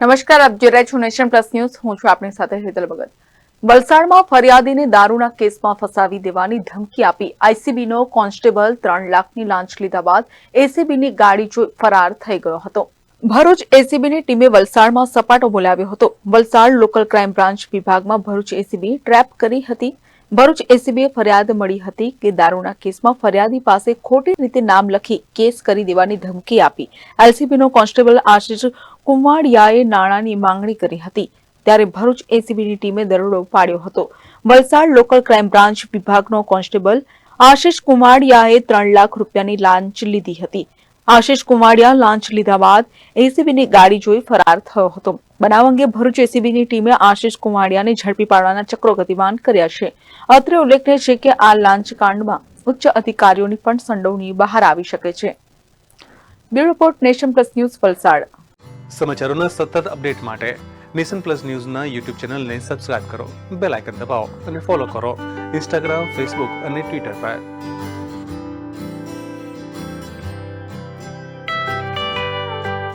નમસ્કાર, આપ જોઈ રહ્યા છો નેશન પ્લસ ન્યૂઝ. હું છું આપની સાથે હેતલ ભગત. વલસાડમાં ફરિયાદીને દારૂના કેસમાં ફસાવી દેવાની ધમકી આપી. આઈસીબીનો કોન્સ્ટેબલ ત્રણ લાખની લાંચ લીધા બાદ એસીબીની ગાડી જોઈ ફરાર થઈ ગયો હતો. ભરૂચ એસીબીની ટીમે વલસાડમાં સપાટો બોલાવ્યો હતો. વલસાડ લોકલ ક્રાઇમ બ્રાન્ચ વિભાગમાં ભરૂચ એસીબી ટ્રેપ કરી હતી. ભરૂચ એસીબીએ ફરિયાદ મળી હતી કે દારૂના કેસમાં ફરિયાદી પાસે ખોટી રીતે નામ લખી કેસ કરી દેવાની ધમકી આપી. એલસીબીનો કોન્સ્ટેબલ આશિષ કુમાડિયાએ નાણાંની માંગણી કરી હતી. ત્યારે ભરૂચ એસીબીની ટીમે દરોડો પાડ્યો હતો. વલસાડ લોકલ ક્રાઇમ બ્રાન્ચ વિભાગનો કોન્સ્ટેબલ આશિષ કુમાડિયાએ ત્રણ લાખ રૂપિયાની લાંચ લીધી હતી. આશિષ કુમાડિયા લાંચ લીધા બાદ એસીબીની ગાડી જોઈ ફરાર થયો હતો. બનાવ અંગે ભરૂચ એસીબીની ટીમે આશિષ કુમાડિયાને ઝડપી પાડવાના ચક્રો ગતિમાન કર્યા છે. અત્રે ઉલ્લેખનીય છે કે આ લાંચ કાંડમાં ઉચ્ચ અધિકારીઓની પણ સંડોવણી બહાર આવી શકે છે. Bureau report Nation Plus News Valsad. સમાચારોના સતત અપડેટ માટે નેશન પ્લસ ન્યૂઝના યુટ્યુબ ચેનલને સબસ્ક્રાઇબ કરો, બેલ આઇકન દબાવો અને ફોલો કરો ઇન્સ્ટાગ્રામ, ફેસબુક અને ટ્વિટર પર.